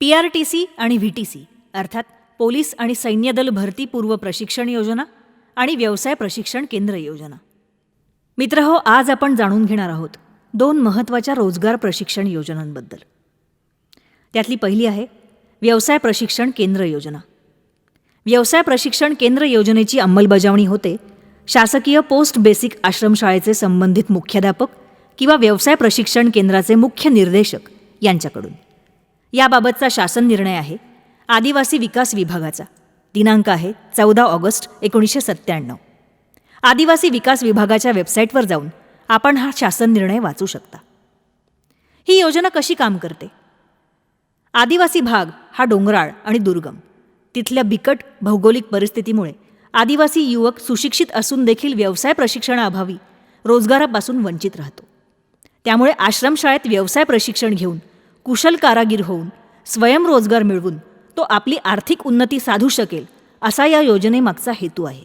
P R T C आणि V T C अर्थात police आणि सैन्यदल भरती पूर्व प्रशिक्षण योजना आणि व्यवसाय प्रशिक्षण केंद्र योजना. मित्रहो आज आपण जाणून घेणार आहोत दोन महत्त्वाच्या रोजगार प्रशिक्षण योजनांबद्दल. त्यातली पहिली आहे व्यवसाय प्रशिक्षण केंद्र योजना. व्यवसाय प्रशिक्षण केंद्र योजनेची अंमलबजावणी होते शासकीय पोस्ट बेसिक आश्रमशाळेचे संबंधित मुख्याध्यापक किंवा व्यवसाय प्रशिक्षण केंद्राचे मुख्य निर्देशक यांच्याकडून. याबाबतचा शासन निर्णय आहे. आदिवासी विकास विभागाचा. दिनांक आहे चौदा ऑगस्ट एकोणीसशे सत्त्याण्णव. आदिवासी विकास विभागाच्या वेबसाईटवर जाऊन आपण हा शासन निर्णय वाचू शकता. ही योजना कशी काम करते? आदिवासी भाग हा डोंगराळ आणि दुर्गम. तिथल्या बिकट भौगोलिक परिस्थितीमुळे आदिवासी युवक सुशिक्षित असून देखील व्यवसाय प्रशिक्षणाअभावी रोजगारापासून वंचित राहतो. त्यामुळे आश्रमशाळेत व्यवसाय प्रशिक्षण घेऊन कुशल कारागीर होऊन स्वयंरोजगार मिळवून तो आपली आर्थिक उन्नती साधू शकेल असा या योजनेमागचा हेतू आहे.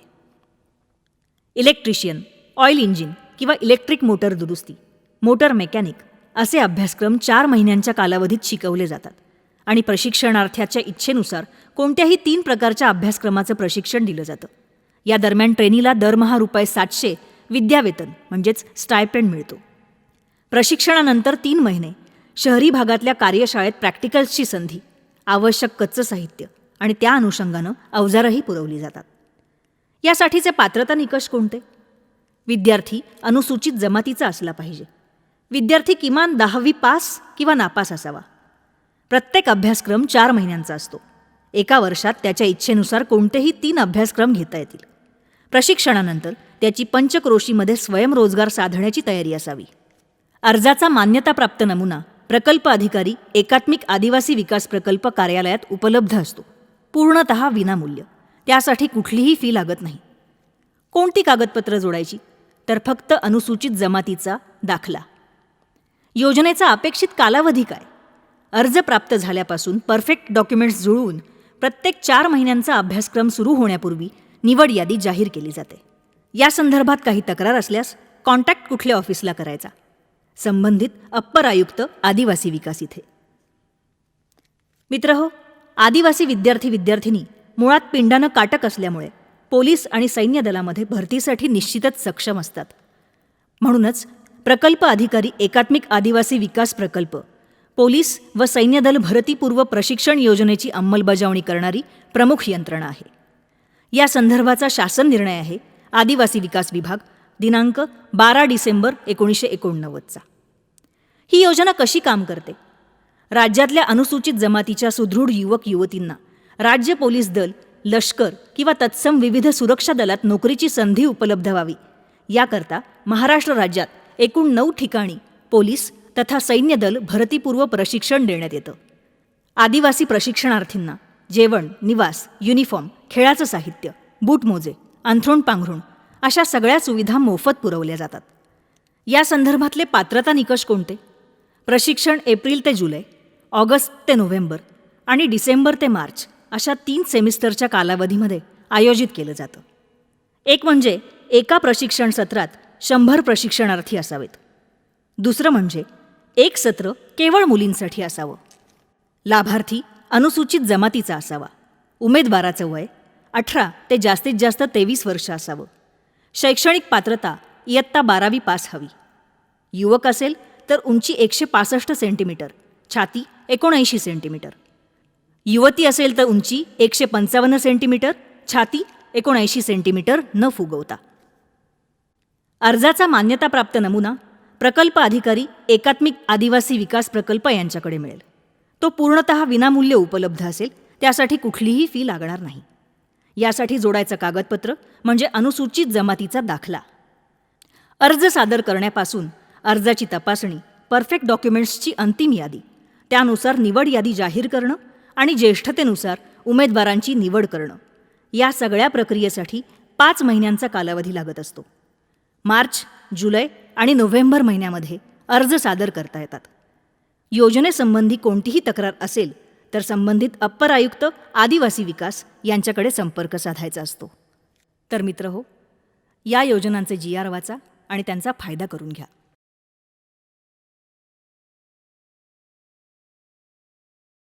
इलेक्ट्रिशियन ऑइल इंजिन किंवा इलेक्ट्रिक मोटर दुरुस्ती मोटर मेकॅनिक असे अभ्यासक्रम चार महिन्यांच्या कालावधीत शिकवले जातात आणि प्रशिक्षणार्थ्याच्या इच्छेनुसार कोणत्याही तीन प्रकारच्या अभ्यासक्रमाचं प्रशिक्षण दिलं जातं. या दरम्यान ट्रेनीला दरमहा रुपये सातशे विद्यावेतन म्हणजेच स्टायपेंड मिळतो. प्रशिक्षणानंतर तीन महिने शहरी भागातल्या कार्यशाळेत प्रॅक्टिकल्सची संधी आवश्यक कच्चं साहित्य आणि त्या अनुषंगानं अवजारंही पुरवली जातात. यासाठीचे पात्रता निकष कोणते? विद्यार्थी अनुसूचित जमातीचा असला पाहिजे. विद्यार्थी किमान दहावी पास किंवा नापास असावा. प्रत्येक अभ्यासक्रम चार महिन्यांचा असतो. एका वर्षात त्याच्या इच्छेनुसार कोणतेही तीन अभ्यासक्रम घेता येतील. प्रशिक्षणानंतर त्याची पंचक्रोशीमध्ये स्वयंरोजगार साधण्याची तयारी असावी. अर्जाचा मान्यताप्राप्त नमुना प्रकल्प अधिकारी एकात्मिक आदिवासी विकास प्रकल्प कार्यालयात उपलब्ध असतो. पूर्णत विनामूल्य. त्यासाठी कुठलीही फी लागत नाही. कोणती कागदपत्रं जोडायची? तर फक्त अनुसूचित जमातीचा दाखला. योजनेचा अपेक्षित कालावधी काय? अर्ज प्राप्त झाल्यापासून परफेक्ट डॉक्युमेंट्स जुळवून प्रत्येक चार महिन्यांचा अभ्यासक्रम सुरू होण्यापूर्वी निवड यादी जाहीर केली जाते. या संदर्भात काही तक्रार असल्यास कॉन्टॅक्ट कुठल्या ऑफिसला करायचा? संबंधित अप्पर आयुक्त आदिवासी विकास इथे. मित्र हो आदिवासी विद्यार्थी विद्यार्थिनी मुळात पिंडानं काटक असल्यामुळे पोलीस आणि सैन्य दलामध्ये भरतीसाठी निश्चितच सक्षम असतात. म्हणूनच प्रकल्प अधिकारी एकात्मिक आदिवासी विकास प्रकल्प पोलीस व सैन्यदल भरतीपूर्व प्रशिक्षण योजनेची अंमलबजावणी करणारी प्रमुख यंत्रणा आहे. या संदर्भाचा शासन निर्णय आहे आदिवासी विकास विभाग दिनांक बारा डिसेंबर एकोणीसशे एकोणनव्वदचा. ही योजना कशी काम करते? राज्यातल्या अनुसूचित जमातीच्या सुदृढ युवक युवतींना राज्य पोलीस दल लष्कर किंवा तत्सम विविध सुरक्षा दलात नोकरीची संधी उपलब्ध व्हावी याकरता महाराष्ट्र राज्यात एकूण नऊ ठिकाणी पोलीस तथा सैन्य दल भरतीपूर्व प्रशिक्षण देण्यात येतं. आदिवासी प्रशिक्षणार्थींना जेवण निवास युनिफॉर्म खेळाचं साहित्य बूटमोजे अंथरूण पांघरूण अशा सगळ्या सुविधा मोफत पुरवल्या जातात. या संदर्भातले पात्रता निकष कोणते? प्रशिक्षण एप्रिल ते जुलै ऑगस्ट ते नोव्हेंबर आणि डिसेंबर ते मार्च अशा तीन सेमिस्टरच्या कालावधीमध्ये आयोजित केलं जातं. एक म्हणजे एका प्रशिक्षण सत्रात शंभर प्रशिक्षणार्थी असावेत. दुसरं म्हणजे एक सत्र केवळ मुलींसाठी असावं. लाभार्थी अनुसूचित जमातीचा असावा. उमेदवाराचं वय अठरा ते जास्तीत जास्त तेवीस वर्ष असावं. शैक्षणिक पात्रता इयत्ता बारावी पास हवी. युवक असेल तर उंची एकशे पासष्ट सेंटीमीटर छाती एकोणऐंशी सेंटीमीटर. युवती असेल तर उंची एकशे पंचावन्न सेंटीमीटर छाती एकोणऐंशी सेंटीमीटर न फुगवता. अर्जाचा मान्यताप्राप्त नमुना प्रकल्प अधिकारी एकात्मिक आदिवासी विकास प्रकल्प यांच्याकडे मिळेल. तो पूर्णत विनामूल्य उपलब्ध असेल त्यासाठी कुठलीही फी लागणार नाही. यासाठी जोडायचं कागदपत्र म्हणजे अनुसूचित जमातीचा दाखला. अर्ज सादर करण्यापासून अर्जाची तपासणी परफेक्ट डॉक्युमेंट्सची अंतिम यादी त्यानुसार निवड यादी जाहीर करणं आणि ज्येष्ठतेनुसार उमेदवारांची निवड करणं. या सगळ्या प्रक्रियेसाठी पाच महिन्यांचा कालावधी लागत असतो. मार्च जुलै आणि नोव्हेंबर महिन्यामध्ये अर्ज सादर करता येतात. योजनेसंबंधी कोणतीही तक्रार असेल तर संबंधित अप्पर आयुक्त आदिवासी विकास यांच्याकडे संपर्क साधायचा असतो. तर मित्र हो या योजनांचे जी आर वाचा आणि त्यांचा फायदा करून घ्या.